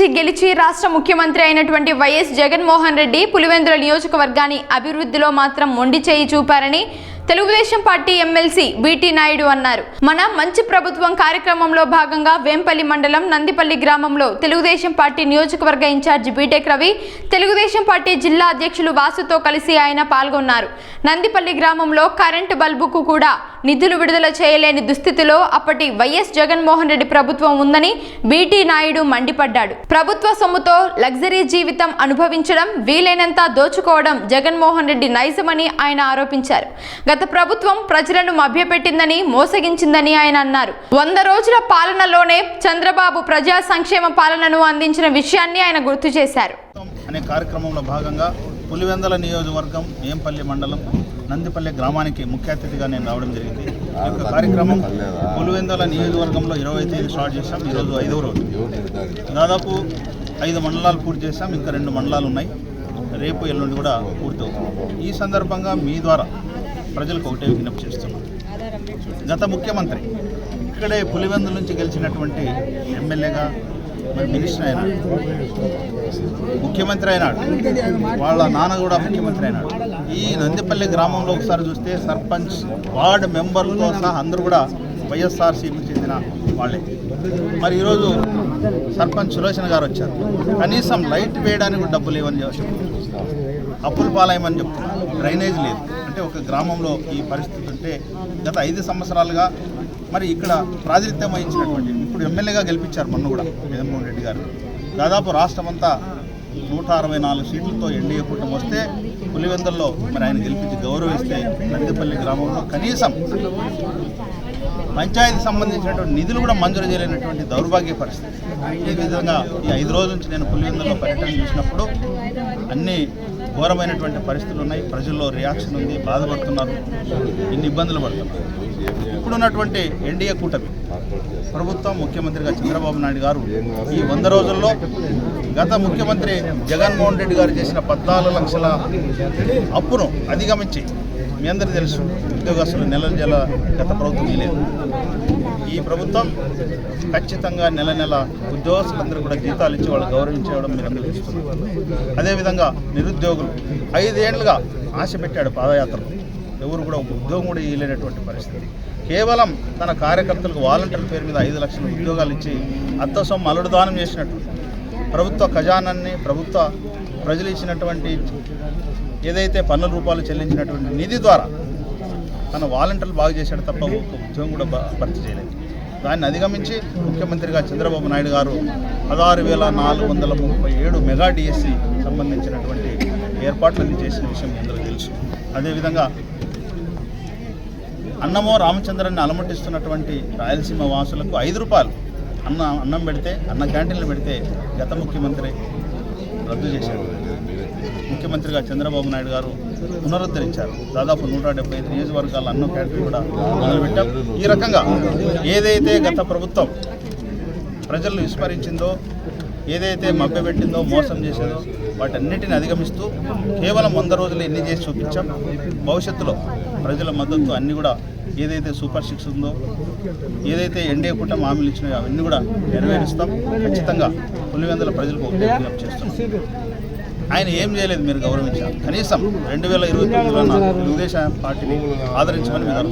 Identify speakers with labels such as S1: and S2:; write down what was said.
S1: నుంచి గెలిచి రాష్ట్ర ముఖ్యమంత్రి అయినటువంటి వైఎస్ జగన్మోహన్ రెడ్డి పులివెందుల నియోజకవర్గాన్ని అభివృద్ధిలో మాత్రం మొండి చేయి చూపారని Telugu Desam party MLC BT Naidu అన్నారు. మన మంచి ప్రభుత్వం కార్యక్రమంలో భాగంగా వేంపల్లి మండలం నందిపల్లి గ్రామంలో తెలుగుదేశం పార్టీ నియోజకవర్గ in charge BTech Ravi Telugu Desam party జిల్లా అధ్యక్షులు వాసుతో కలిసి ఆయన పాల్గొన్నారు. నందిపల్లి గ్రామంలో కరెంటు బల్బుకు కూడా నిధులు విడుదల చేయలేని దుస్థితిలో అప్పటి వైఎస్ జగన్మోహన్ రెడ్డి ప్రభుత్వం ఉందని బీటీ నాయుడు మండిపడ్డాడు. ప్రభుత్వ సొమ్ముతో లగ్జరీ జీవితం అనుభవించడం వీలైనంత దోచుకోవడం జగన్మోహన్ రెడ్డి నైజమని ఆయన ఆరోపించారు. గత ప్రభుత్వం ప్రజలను మభ్యపెట్టిందని మోసగించిందని ఆయన అన్నారు. వంద రోజుల పాలనలోనే చంద్రబాబు ప్రజా సంక్షేమ పాలనను అందించిన విషయాన్ని ఆయన గుర్తు చేశారు.
S2: అనే కార్యక్రమంలో భాగంగా పులివెందల నియోజకవర్గం ఏంపల్లి మండలం నందిపల్లి గ్రామానికి ముఖ్య అతిథిగా నేను రావడం జరిగింది. ఈ యొక్క కార్యక్రమం పులివెందల నియోజకవర్గంలో ఇరవై తేదీ స్టార్ట్ చేశాం. ఈరోజు ఐదవ రోజు. దాదాపు ఐదు మండలాలు పూర్తి చేశాం. ఇంకా రెండు మండలాలు ఉన్నాయి. రేపు ఎల్లుండి కూడా పూర్తవుతుంది. ఈ సందర్భంగా మీ ద్వారా ప్రజలకు ఒకటే విజ్ఞప్తి చేస్తున్నాం. గత ముఖ్యమంత్రి ఇక్కడే పులివెందుల నుంచి గెలిచినటువంటి ఎమ్మెల్యేగా మరి మినిస్టర్ అయినాడు. ముఖ్యమంత్రి అయినాడు. వాళ్ళ నాన్న కూడా ముఖ్యమంత్రి అయినాడు. ఈ నందిపల్లి గ్రామంలో ఒకసారి చూస్తే సర్పంచ్ వార్డు మెంబర్లతో సహా అందరూ కూడా వైఎస్ఆర్సీకి చెందిన వాళ్ళే. మరి ఈరోజు సర్పంచ్ సులోచన గారు వచ్చారు. కనీసం లైట్ వేయడానికి కూడా డబ్బులు లేవని చెప్పి. అప్పులు పాలయమని చెప్తున్నారు. డ్రైనేజ్ లేదు. అంటే ఒక గ్రామంలో ఈ పరిస్థితి ఉంటే గత ఐదు సంవత్సరాలుగా మరి ఇక్కడ ప్రాతినిధ్యం వహించినటువంటి ఇప్పుడు ఎమ్మెల్యేగా గెలిపించారు మొన్న కూడా జగన్మోహన్ రెడ్డి గారు. దాదాపు రాష్ట్రమంతా నూట అరవై నాలుగు సీట్లతో ఎన్డీఏ కూటమి వస్తే పులివెందుల్లో మరి ఆయన గెలిపించి గౌరవిస్తే నందిపల్లి గ్రామంలో కనీసం పంచాయతీ సంబంధించినటువంటి నిధులు కూడా మంజూరు చేయలేనటువంటి దౌర్భాగ్య పరిస్థితి. ఈ విధంగా ఈ ఐదు రోజుల నుంచి నేను పులివెందల్లో పర్యటన చేసినప్పుడు అన్ని ఘోరమైనటువంటి పరిస్థితులు ఉన్నాయి. ప్రజల్లో రియాక్షన్ ఉంది బాధపడుతున్నారు. ఇన్ని ఇబ్బందులు పడుతున్నారు. ఇప్పుడున్నటువంటి ఎన్డీఏ కూటమి ప్రభుత్వం ముఖ్యమంత్రిగా చంద్రబాబు నాయుడు గారు ఈ వంద రోజుల్లో గత ముఖ్యమంత్రి జగన్మోహన్ రెడ్డి గారు చేసిన పద్నాలుగు లక్షల అప్పును అధిగమించి మీ అందరికీ తెలుసు ఉద్యోగస్తులు నెల నెల గత ప్రభుత్వం లేదు ఈ ప్రభుత్వం ఖచ్చితంగా నెల నెల ఉద్యోగస్తులందరూ కూడా జీతాలు ఇచ్చి వాళ్ళు గౌరవించడం మీరు అందరూ ఇస్తున్నారు అదేవిధంగా నిరుద్యోగులు ఐదేళ్ళుగా ఆశ పెట్టాడు పాదయాత్రలో. ఎవరు కూడా ఒక ఉద్యోగం కూడా ఇవ్వలేనటువంటి పరిస్థితి. కేవలం తన కార్యకర్తలకు వాలంటీర్ పేరు మీద ఐదు లక్షల ఉద్యోగాలు ఇచ్చి అత్త సొమ్ము దానం చేసినట్టు. ప్రభుత్వ ఖజానాన్ని ప్రభుత్వ ప్రజలు ఇచ్చినటువంటి ఏదైతే పన్నుల రూపాయలు చెల్లించినటువంటి నిధి ద్వారా తన వాలంటీర్లు బాగు చేశాడు తప్ప ఒక్క ఉద్యోగం కూడా భర్తీ చేయలేదు. దాన్ని అధిగమించి ముఖ్యమంత్రిగా చంద్రబాబు నాయుడు గారు పదహారు వేల నాలుగు వందల ముప్పై ఏడు మెగా డిఎస్సి సంబంధించినటువంటి ఏర్పాట్లన్నీ చేసిన విషయం అందరూ తెలుసు. అదేవిధంగా అన్నమో రామచంద్రాన్ని అలమటిస్తున్నటువంటి రాయలసీమ వాసులకు ఐదు రూపాయలు అన్న అన్నం పెడితే అన్న క్యాంటీన్లు పెడితే గత ముఖ్యమంత్రి రద్దు చేశారు. ముఖ్యమంత్రిగా చంద్రబాబు నాయుడు గారు పునరుద్ధరించారు. దాదాపు నూట డెబ్బై ఐదు నియోజకవర్గాల అన్న క్యాంటీన్ కూడా మొదలుపెట్టాం. ఈ రకంగా ఏదైతే గత ప్రభుత్వం ప్రజలను విస్మరించిందో ఏదైతే మభ్యపెట్టిందో మోసం చేసిందో వాటన్నిటిని అధిగమిస్తూ కేవలం వంద రోజులు ఎన్ని చేసి చూపించాం. భవిష్యత్తులో ప్రజల మద్దతు అన్నీ కూడా ఏదైతే సూపర్ సిక్స్ ఉందో ఏదైతే ఎన్డీఏ కూటమి హామీలు ఇచ్చినాయో అవన్నీ కూడా నెరవేరుస్తాం. ఖచ్చితంగా పులివెందుల ప్రజలకు విజ్ఞప్తి ఆయన ఏం చేయలేదు మీరు గౌరవించారు కనీసం రెండు వేల ఇరవై తొమ్మిదిలో తెలుగుదేశం పార్టీని ఆదరించమని మీరు